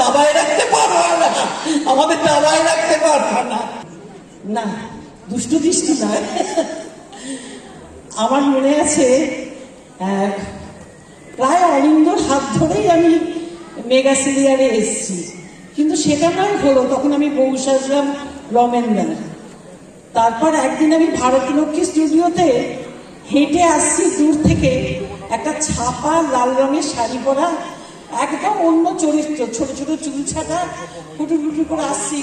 দাবায় রাখতে পারব না। আমাদের দাবায় রাখতে পারব না। না, দুষ্টু দৃষ্টি নয়। আমার মনে আছে প্রায় অরিন্দর হাত ধরেই আমি মেগা সিরিয়ালে এসেছি। কিন্তু সেটা নয় হলো, তখন আমি বউ সাজলাম রমেনদার তারপর একদিন আমি ভারতলক্ষ্মী স্টুডিওতে হেঁটে আসছি দূর থেকে একটা ছাপা লাল রঙের শাড়ি পরা একদম অন্য চরিত্র ছোট ছোট চুল ছাটা ফুটু ফুটু করে আসছি।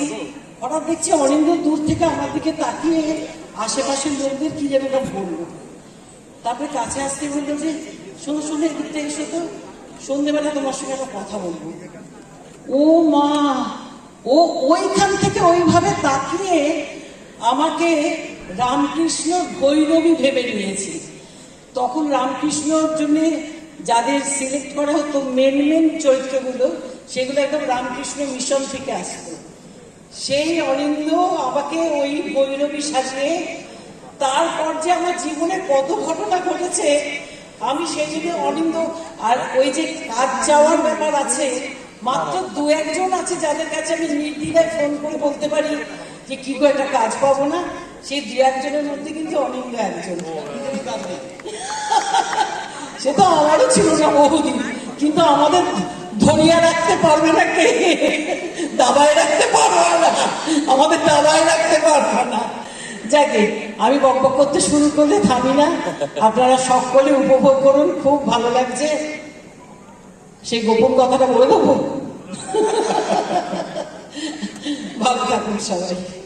হঠাৎ দেখছি অরিন্দ দূর থেকে আমার দিকে তাকিয়ে আশেপাশের লোকদের কি যেন একটা বলল তারপরে কাছে আসতে বলল যে, শোনো শোনো, এদিকটা এসো তো। সন্ধেবেলা তোমার সঙ্গে একটা কথা বলব। ও মা, ও ওইখান থেকে ওইভাবে তাকিয়ে আমাকে রামকৃষ্ণ ভৈরবী ভেবে নিয়েছি। তখন রামকৃষ্ণর জন্য যাদের সিলেক্ট করা হতো মেন মেন চরিত্রগুলো, সেগুলো একদম রামকৃষ্ণ মিশন থেকে আসতো। সেই অনিন্দ আমাকে ওই ভৈরবী সাজিয়ে, তারপর যে আমার জীবনে কত ঘটনা ঘটেছে, আমি সেই জন্য অনিন্দ আর ওই যে কাজ যাওয়ার ব্যাপার আছে, মাত্র দু একজন আছে যাদের কাছে আমি নির্দ্বিধায় ফোন করে বলতে পারি যে, কি একটা কাজ পাবো না? সেই দু একজনের মধ্যে কিন্তু অনিন্দ একজন। সে তো আমারও ছিল না বহুদিন কিন্তু আমাদের ধরিয়া রাখতে পারবে না কে? দাবায় রাখতে পারব না। আমাদের দাবায় রাখতে পারব না। যাকে আমি বক করতে শুরু করলে থামি না। আপনারা সকলে উপভোগ করুন, খুব ভালো লাগছে। সেই গোপন কথাটা বলে দেবো? ভালো থাকুন সবাই।